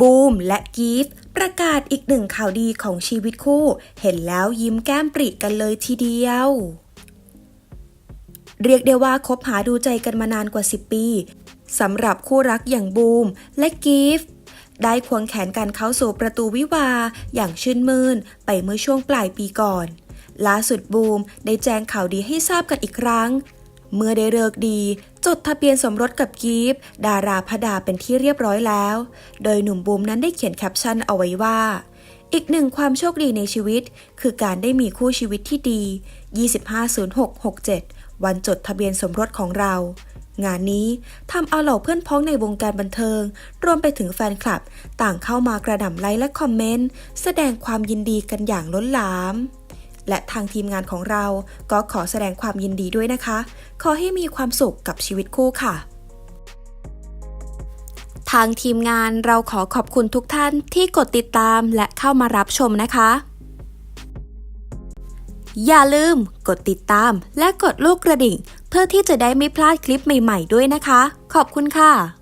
บูมและกีฟประกาศอีกหนึ่งข่าวดีของชีวิตคู่ เห็นแล้วยิ้มแก้มปริกันเลยทีเดียว เรียกได้ว่าคบหาดูใจกันมานานกว่า 10 ปีสำหรับคู่รักอย่างบูมและกีฟได้ควงแขนกันเข้าสู่ประตูวิวา อย่างชื่นมื่น ไปเมื่อช่วงปลายปีก่อน ล่าสุดบูมได้แจ้งข่าวดีให้ทราบกันอีกครั้ง เมื่อได้เลิกดี จดทะเบียนสมรสกับกีฟดาราพดาเป็นที่เรียบร้อยแล้ว โดยหนุ่มบูมนั้นได้เขียนแคปชั่นเอาไว้ว่า อีกหนึ่งความโชคดีในชีวิต คือการได้มีคู่ชีวิตที่ดี 250667 วันจดทะเบียนสมรสของเรา งานนี้ทำเอาเหล่าเพื่อนพ้องในวงการบันเทิง รวมไปถึงแฟนคลับ ต่างเข้ามากระหน่ำไลค์และคอมเมนต์ แสดงความยินดีกันอย่างล้นหลาม และทางทีมงานของเราก็ขอแสดงความยินดีด้วยนะคะ ขอให้มีความสุขกับชีวิตคู่ค่ะ ทางทีมงานเราขอขอบคุณทุกท่านที่กดติดตามและเข้ามารับชมนะคะ อย่าลืมกดติดตามและกดลูกกระดิ่ง เพื่อที่จะได้ไม่พลาดคลิปใหม่ ๆ ด้วยนะคะ ขอบคุณค่ะ